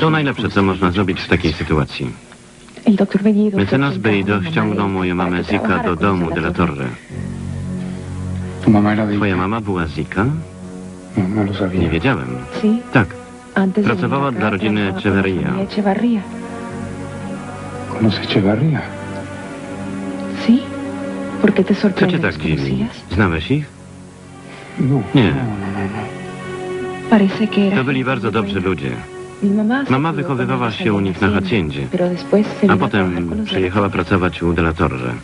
To najlepsze, co można zrobić w takiej sytuacji. Mecenas Beido ściągnął moją mamę Zika do domu de la Torre. Twoja mama była Zika? No, no. Nie wiedziałem. Tak, Pracowała dla rodziny Echeverría. Echevarría. ¿Conoce Echevarría? Sí. ¿Por qué te co cię tak ¿Los dziwi? Znałeś ich? No. Nie. To byli bardzo dobrzy ludzie. Mama wychowywała się u nich na haciendzie, a potem przyjechała pracować u de la Torre. Torre.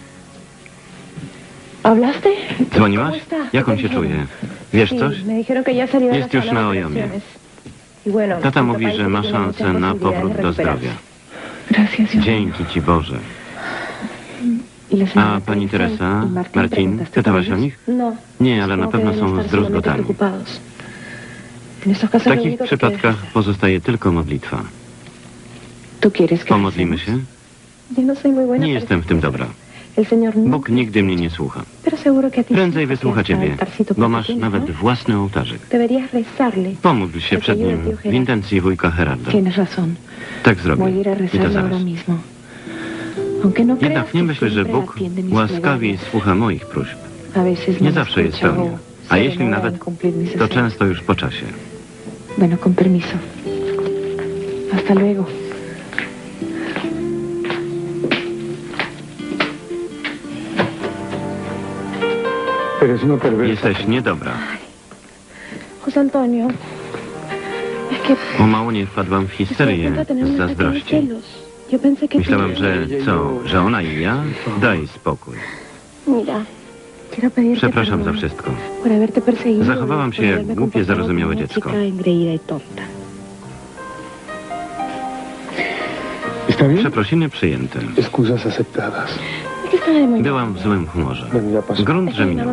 ¿Hablaste? Dzwoniłaś? Jak on ¿Qué się czuje? Wiesz coś? Jest już na ojomie. Y Tata mówi, że ma szansę na powrót do zdrowia. Dzięki Ci Boże. Y A pani Teresa y ¿preguntaste pytałaś o nich? No. Nie, ale na pewno są zdruzgotani. W takich przypadkach pozostaje tylko modlitwa. rezar. ¿Tú quieres que Pomodlimy się? Yo no Nie para jestem w tym dobra. No. Bóg nigdy mnie nie słucha. Prędzej wysłucha Ciebie, bo masz nawet ¿no? własny ołtarzyk. Pomódl się przed nim w intencji wujka Heralda. Razón. Tak zrobię. I to zaraz. Jednak nie myślę, że Bóg łaskawie słucha moich próśb. Nie zawsze je spełnia. A jeśli nawet, to często już po czasie. Bueno, con permiso. Hasta luego. Eres una perversa. Jesteś niedobra. José Antonio, es que O mało nie wpadłam w histerię z zazdrości. Myślałem, że co, że ona i ja? Daj spokój. Mira, Przepraszam za wszystko. Zachowałam się jak głupie, zarozumiałe dziecko. y. Przeprosiny przyjęte. Byłam w złym humorze. Grunt, że minął.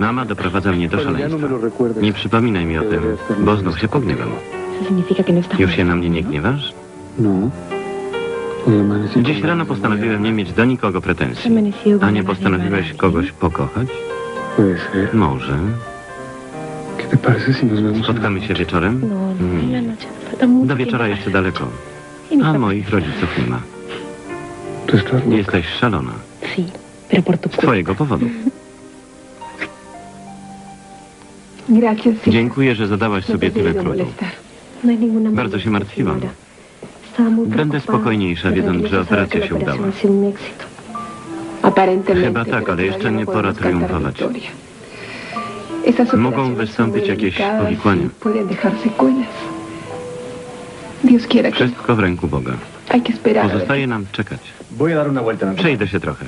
Mama doprowadza mnie do no szaleństwa. Nie przypominaj mi o tym, bo znów się pogniewam. No Już się na mnie nie gniewasz? No. Dziś rano postanowiłem nie mieć do nikogo pretensji. A nie postanowiłeś kogoś pokochać? Może. ¿Qué te parece si nos vemos en la Spotkamy się wieczorem? Nie. mucho Do wieczora jeszcze daleko. A moich rodziców nie ma. Jesteś szalona. Z twojego powodu. Dziękuję, że zadałaś sobie tyle trudu. No Bardzo się martwiłam. Będę spokojniejsza, wiedząc, że operacja się udała. Chyba tak, ale jeszcze nie no pora triumfować. Mogą wystąpić jakieś powikłania. y Wszystko w ręku Boga. Pozostaje nam czekać. Przejdę się trochę.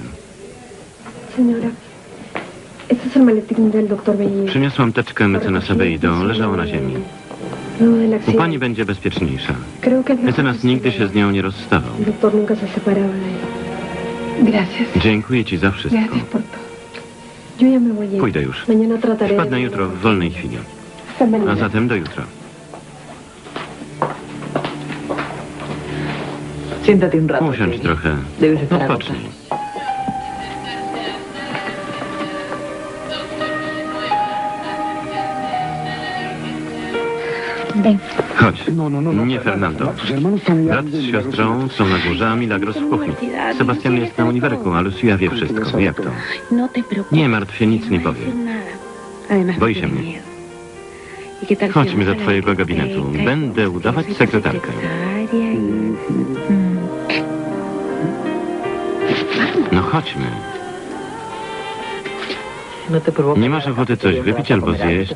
Przyniosłam teczkę mecenasa Beido, leżała na ziemi. Del U pani będzie bezpieczniejsza. Mecenas nigdy się z nią nie rozstawał. Dziękuję ci za wszystko. Pójdę już. Wpadnę jutro w wolnej chwili. A zatem do jutra. Usiądź trochę. Odpocznij. Chodź. No, no, no. Nie, Fernando. Brat z siostrą są na górze, a Milagros w kuchni. Sebastian jest na uniwerku, a Lucia wie wszystko. Jak to? Nie martw się, nic nie powie. Boi się mnie. miedo. ¿Y qué tal si Chodźmy do twojego gabinetu. Będę udawać sekretarkę. secretaria y- Mm. No chodźmy. Nie masz ochoty coś wypić albo zjeść?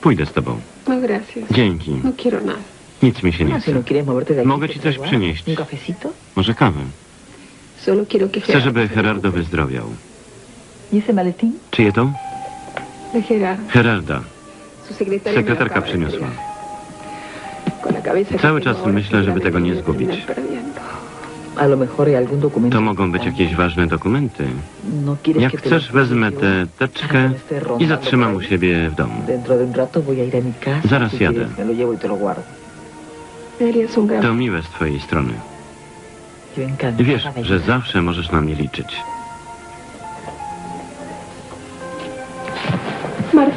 Pójdę z tobą. No, gracias. Dzięki. No quiero nada. Nic mi się nie No, chce. quieres moverte de aquí, Mogę ci coś przynieść. Un cafecito? Może kawę. Solo quiero que Chcę, żeby Gerardo wyzdrowiał. ¿Y? Czyje to? De Gerardo. Gerarda. Su secretaria me lo Sekretarka przyniosła. entregar. Con la cabeza que Cały czas myślę, żeby tego nie zgubić. To mogą być jakieś ważne dokumenty. No Jak chcesz, wezmę tę teczkę i zatrzymam u siebie w domu. Zaraz jadę. y To miłe z twojej strony. Wiesz, że zawsze możesz na mnie liczyć. Mamá.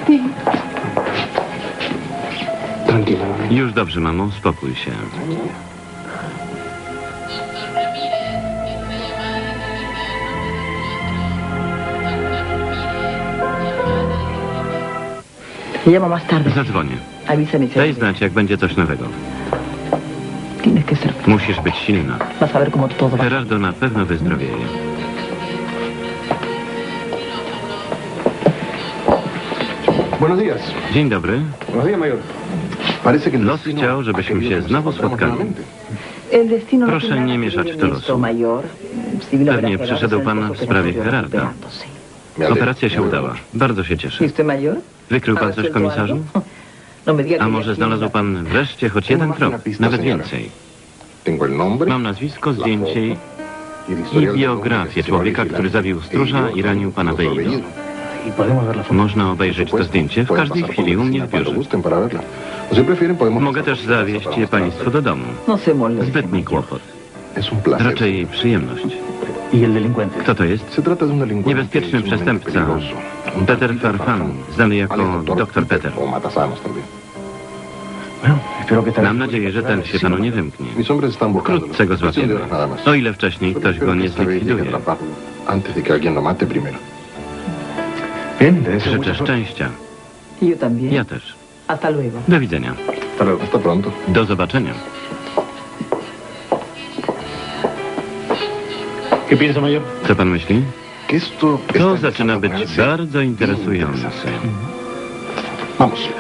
Już dobrze, mamo, spokój się. Llamo más tarde. Zadzwonię. Avísame si Daj hay- znać, jak będzie coś nowego. Tienes que ser. Musisz być silna. Vas a ver cómo todo va. Gerardo na pewno wyzdrowieje. Buenos días. Dzień dobry. Buenos días, mayor. Parece que el Los destino chciał, żebyśmy ha querido się que nos znowu encontremos spotkali. nuevamente. El destino no Proszę nada nie mieszać ver to losu. Pewnie przyszedł pan w sprawie Gerarda. Operacja się udała. Bardzo się ¿Y cieszę. Wykrył ¿Ha pan coś, komisarzu? No A może znalazł la- pan wreszcie choć jeden krok, nawet więcej. Mam nazwisko, zdjęcie i biografię człowieka, który zabił stróża i ranił pana. Bellido. Można obejrzeć to zdjęcie w każdej chwili u mnie w cuando biurze. Mogę też zawieźć je państwu do domu. No. Zbytni kłopot. Raczej przyjemność. ¿Y el delincuente? Kto to jest? Se trata de un delincuente Niebezpieczny przestępca. Peter Farfan, znany jako Dr. Peter. Mam nadzieję, że ten się panu nie wymknie. Wkrótce go złapiemy. O ile wcześniej ktoś go nie zlikwiduje. Życzę szczęścia. Ja też. Hasta luego. Do widzenia. Do zobaczenia. Co pan myśli? Que esto To zaczyna być bardzo interesujące.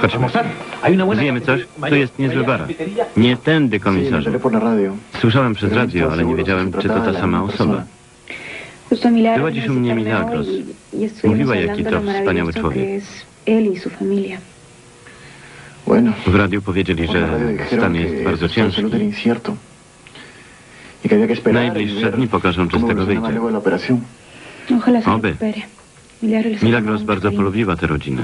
Chodźmy. Zjemy coś? Tu jest niezły bar. Nie tędy, komisarzu. Słyszałem przez radio, ale nie wiedziałem, czy to ta sama osoba. Była dziś u mnie interpeló Milagros. Mówiła, jaki to wspaniały człowiek. W radiu powiedzieli, że stan jest bardzo ciężki. Najbliższe ver dni pokażą, czy z tego wyjdzie. Oby. Milagros, amamos, bardzo polubiła tę rodzinę.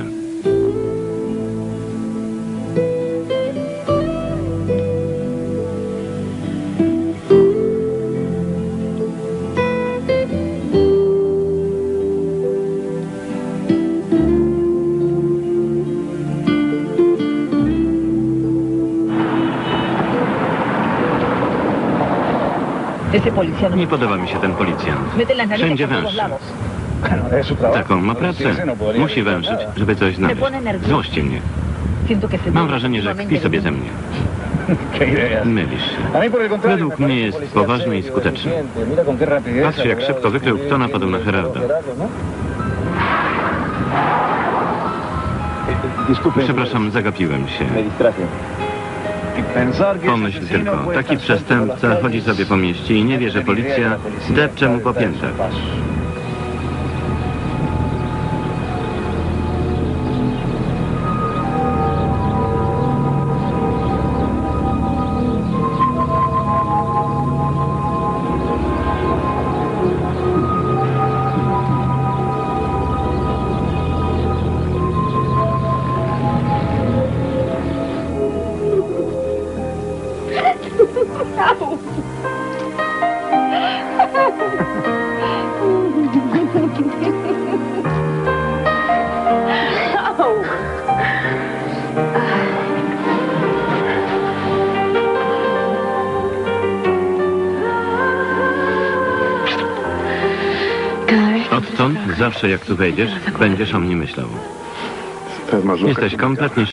Nie podoba mi się ten policjant. Wszędzie trabajo. Taką ma pracę. Musi nada. żeby coś znaleźć. Złości mnie. Mam wrażenie, że kpi sobie ze mnie. Mylisz się. Według mnie jest poważny i skuteczny. Patrz, jak szybko wykrył, kto napadł na. Disculpe, Przepraszam, zagapiłem się. Pomyśl tylko, taki przestępca chodzi sobie po mieście i nie wie, że policja depcze mu po piętach. Zawsze jak tu wejdziesz, będziesz o mnie myślał. Jesteś kompletnie